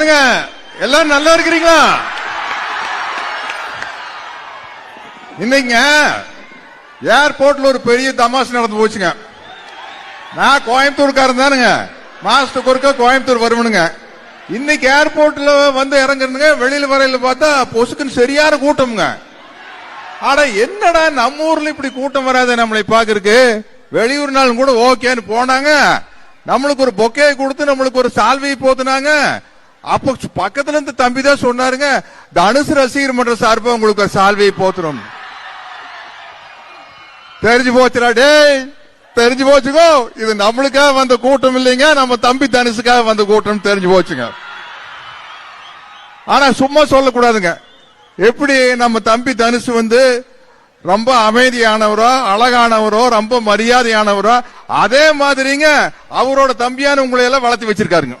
என்னங்க, எல்லாரும் நல்லா இருக்கிறீங்களா? இன்னைங்க ஏர்போர்ட்ல ஒரு பெரிய தமாஷ் நடந்து போச்சுங்க. நான் கோயம்புத்தூர்காரன் தானுங்க. மாசத்துக்கு ஒருக்கா கோயம்புத்தூர் வருவனுங்க. இன்னைக்கு ஏர்போர்ட்ல வந்து இறங்குறதுங்க வெளியில வரையில பார்த்தா பொசுக்குன்னு சரியான கூட்டம்ங்க. ஆனா என்னடா நம்ம ஊர்ல இப்படி கூட்டம் வராது நம்மளை பாக்குறதுக்கு வெளியூர் நாள் கூட ஓகேன்னு போனாங்க. நம்மளுக்கு ஒரு பொக்கே கொடுத்து நம்மளுக்கு ஒரு சால்வை போத்துனாங்க. அப்ப பக்கத்துல இருந்து தம்பி தான் சொன்னாருங்க தனுசு ரசிகர் மன்ற சார்பா உங்களுக்கு சால்வையை போத்துறோம். தெரிஞ்சு போச்சுடா டேய் தெரிஞ்சு போச்சுக்கோ. இது நம்மளுக்காக வந்த கூட்டம் இல்லைங்க நம்ம தம்பி தனுசுக்காக வந்த கூட்டம் தெரிஞ்சு போச்சுங்க. ஆனா சும்மா சொல்லக்கூடாதுங்க. எப்படி நம்ம தம்பி தனுசு வந்து ரொம்ப அமைதியானவரோ அழகானவரோ ரொம்ப மரியாதையானவரோ அதே மாதிரிங்க அவரோட தம்பியான உங்களை எல்லாம் வளர்த்து வச்சிருக்காருங்க.